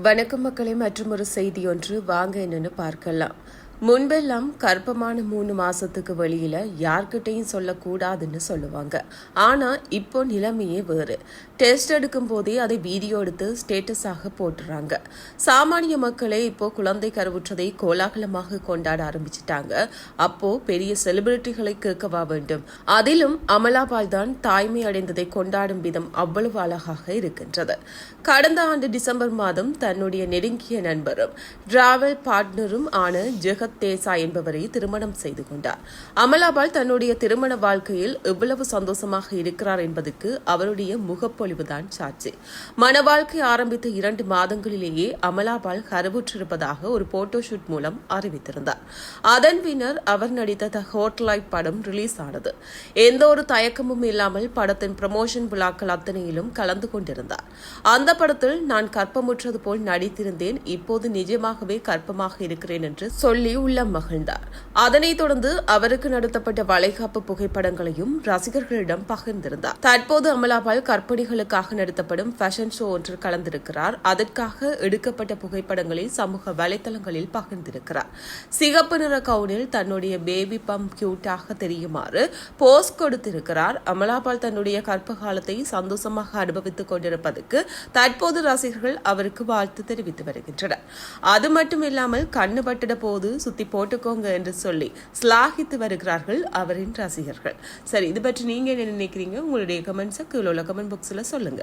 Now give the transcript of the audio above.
வணக்கம் மக்களை மற்றும் ஒரு செய்தி ஒன்று வாங்க என்னன்னு பார்க்கலாம். முன்பெல்லாம் கர்ப்பமான மூணு மாசத்துக்கு வெளியில யார்கிட்டையும் சொல்லக்கூடாதுன்னு சொல்லுவாங்க. ஆனா இப்போ நிலைமையே வேறு. டெஸ்ட் எடுக்கும் போதே அதை வீடியோ எடுத்து ஸ்டேட்டஸாக போட்டுறாங்க. சாமானிய மக்களே இப்போ குழந்தை கருவுற்றதை கோலாகலமாக கொண்டாட ஆரம்பிச்சிட்டாங்க. அப்போ பெரிய செலிபிரிட்டிகளை கேட்கவா வேண்டும். அதிலும் அமலாபால் தான் தாய்மை அடைந்ததை கொண்டாடும் விதம் அவ்வளவு அழகாக இருக்கின்றது. கடந்த ஆண்டு டிசம்பர் மாதம் தன்னுடைய நெருங்கிய நண்பரும் டிராவல் பார்ட்னரும் ஆன ஜெகத் தேசாய் என்பவரை திருமணம் செய்து கொண்டார். அமலாபால் தன்னுடைய திருமண வாழ்க்கையில் எவ்வளவு சந்தோஷமாக இருக்கிறார் என்பதற்கு அவருடைய முகப்பொழிவுதான் சாட்சி. மன வாழ்க்கை ஆரம்பித்த இரண்டு மாதங்களிலேயே அமலாபால் கருவுற்றிருப்பதாக ஒரு போட்டோஷூட் மூலம் அறிவித்திருந்தார். அதன் பின்னர் அவர் நடித்த த ஹோட்டலாய் படம் ரிலீஸ் ஆனது. எந்த ஒரு தயக்கமும் இல்லாமல் படத்தின் ப்ரமோஷன் விழாக்கள் அத்தனையிலும் கலந்து கொண்டிருந்தார். அந்த படத்தில் நான் கற்பமுற்றது போல் நடித்திருந்தேன் இப்போது நிஜமாகவே கற்பமாக இருக்கிறேன் என்று சொல்லி உள்ளம் மகிழ்ந்தார். அதனைத் தொடர்ந்து அவருக்கு நடத்தப்பட்ட வளைகாப்பு புகைப்படங்களையும் ரசிகர்களிடம் பகிர்ந்திருந்தார். தற்போது அமலாபால் கற்பனைகளுக்காக நடத்தப்படும் ஃபேஷன் ஷோ ஒன்றில் கலந்திருக்கிறார். அதற்காக எடுக்கப்பட்ட புகைப்படங்களை சமூக வலைதளங்களில் பகிர்ந்திருக்கிறார். சிகப்பு நிற கவுனில் தன்னுடைய பேபி பம்ப் கியூட்டாக தெரியுமாறு போஸ் கொடுத்திருக்கிறார். அமலாபால் தன்னுடைய கற்ப காலத்தை சந்தோஷமாக அனுபவித்துக் கொண்டிருப்பதற்கு தற்போது ரசிகர்கள் அவருக்கு வாழ்த்து தெரிவித்து வருகின்றனர். அது மட்டுமில்லாமல் கண்ணு பட்டிட போது சுத்தி போட்டுக்கோங்க என்று சொல்லி ஸ்லாகித்து வருகிறார்கள் அவரின் ரசிகர்கள். சரி இது பற்றி நீங்க என்ன நினைக்கிறீங்க? உங்களுடைய கமெண்ட்ஸை கீழே உள்ள கமெண்ட் பாக்ஸில் சொல்லுங்க.